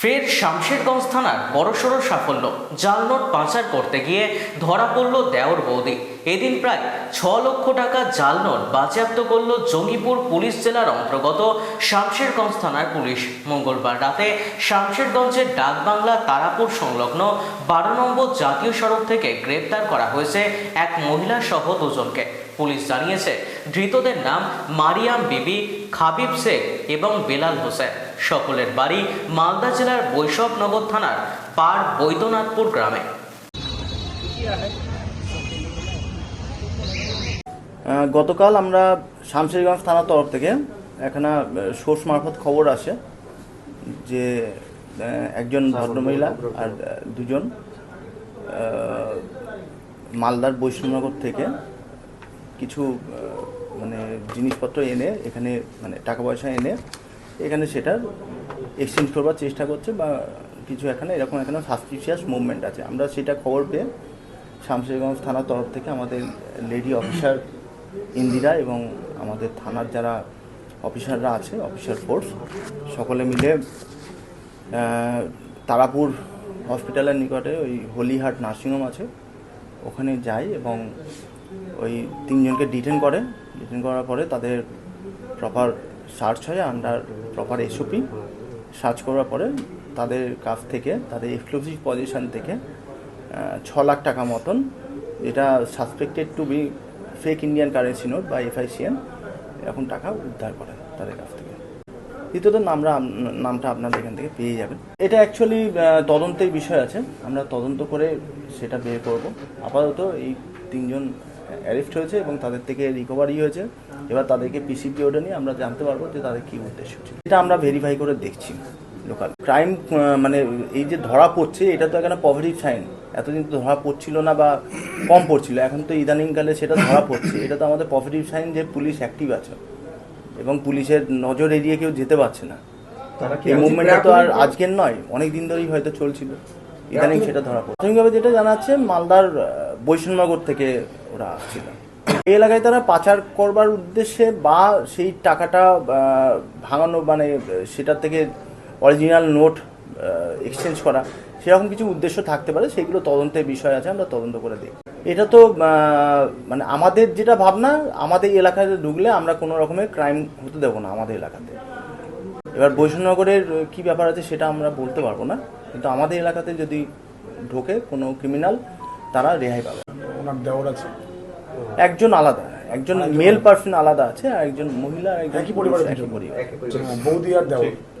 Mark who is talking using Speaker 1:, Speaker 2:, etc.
Speaker 1: ফের শামশেরগঞ্জ থানার বড়সড় সাফল্য জাল নোট পাচার করতে গিয়ে ধরা পড়ল দেওর বৌদি। এদিন প্রায় ছ লক্ষ টাকা জাল নোট বাজেয়াপ্ত করল জঙ্গিপুর পুলিশ জেলার অন্তর্গত শামশেরগঞ্জ থানার পুলিশ। মঙ্গলবার রাতে শামশেরগঞ্জের ডাকবাংলা তারাপুর সংলগ্ন বারো নম্বর জাতীয় সড়ক থেকে গ্রেপ্তার করা হয়েছে এক মহিলা সহ দুজনকে। পুলিশ জানিয়েছে, ধৃতদের নাম মারিয়াম বিবি, খাবিব শেখ এবং বেলাল হোসেন। সকলের বাড়ি মালদা জেলার বৈষ্ণবনগর থানার পার বৈদ্যনাথপুর গ্রামে।
Speaker 2: গতকাল আমরা শামশেরগঞ্জ থানার তরফ থেকে এখানে সোর্স মারফত খবর আসে যে একজন ভদ্রমহিলা আর দুজন মালদার বৈষ্ণবনগর থেকে কিছু মানে জিনিসপত্র এনে এখানে মানে টাকা পয়সা এনে এখানে সেটার এক্সচেঞ্জ করবার চেষ্টা করছে বা কিছু এখানে, এরকম এখানে সাসপিশিয়াস মুভমেন্ট আছে। আমরা সেটা খবর পেয়ে শামশেরগঞ্জ থানার তরফ থেকে আমাদের লেডি অফিসার ইন্দিরা এবং আমাদের থানার যারা অফিসাররা আছে অফিসার ফোর্স সকলে মিলে তারাপুর হসপিটালের নিকটে ওই হোলিহাট নার্সিংহোম আছে। ওখানে যাই এবং ওই তিনজনকে ডিটেন করে। ডিটেন করার পরে তাদের প্রপার সার্চ হয় আন্ডার প্রপার এসওপি সার্চ করার পরে তাদের কাছ থেকে, তাদের এক্সক্লুসিভ পজিশন থেকে ছ লাখ টাকা মতন যেটা suspected to be fake Indian currency note বা এফআইসিএন এরকম টাকা উদ্ধার করে তাদের কাছ থেকে। দ্বিতীয়ত নামরা নামটা আপনারা এখান থেকে পেয়ে যাবেন। এটা অ্যাকচুয়ালি তদন্তের বিষয় আছে। আমরা তদন্ত করে সেটা বের করব। আপাতত এই তিনজন অ্যারেস্ট হয়েছে এবং তাদের থেকে রিকভারি হয়েছে। এবার তাদেরকে পিসিপি ওটা নিয়ে আমরা জানতে পারব যে তাদের কী উদ্দেশ্য ছিল। এটা আমরা ভেরিফাই করে দেখছি লোকাল ক্রাইম মানে এই যে ধরা পড়ছে এটা তো এখানে পজিটিভ সাইন এতদিন তো ধরা পড়ছিল না বা কম পড়ছিল এখন তো ইদানিংকালে সেটা ধরা পড়ছে। এটা তো আমাদের পজিটিভ সাইন যে পুলিশ অ্যাক্টিভ আছে এবং পুলিশের নজর এড়িয়ে কেউ যেতে পারছে না। এই মুভমেন্টটা তো আর আজকের নয় অনেক দিন ধরেই হয়তো চলছিল। ইদানিং সেটা ধরা পড়ে প্রাথমিকভাবে যেটা জানা যাচ্ছে মালদার বৈষ্ণবনগর থেকে ওরা আসছিল। এই এলাকায় তারা পাচার করবার উদ্দেশ্যে বা সেই টাকাটা ভাঙানো মানে সেটার থেকে অরিজিনাল নোট এক্সচেঞ্জ করা, সেরকম কিছু উদ্দেশ্য থাকতে পারে, সেগুলো তদন্তের বিষয় আছে, আমরা তদন্ত করে দিই এটা তো মানে আমাদের যেটা ভাবনা, আমাদের এলাকায় ঢুকলে আমরা কোনো রকমের ক্রাইম হতে দেবো না আমাদের এলাকাতে। এবার বৈষ্ণবনগরের কি ব্যাপার আছে সেটা আমরা বলতে পারব না, কিন্তু আমাদের এলাকাতে যদি ঢোকে কোনো ক্রিমিনাল তারা রেহাই পাবে।
Speaker 3: ওনার দেওয়ার আছে।
Speaker 2: একজন আলাদা একজন মেল পার্সন আলাদা আছে আর একজন মহিলা আর একজন
Speaker 3: একই পরিবারের
Speaker 2: একই পরিবার।
Speaker 3: বৌদি আর দেওয়ার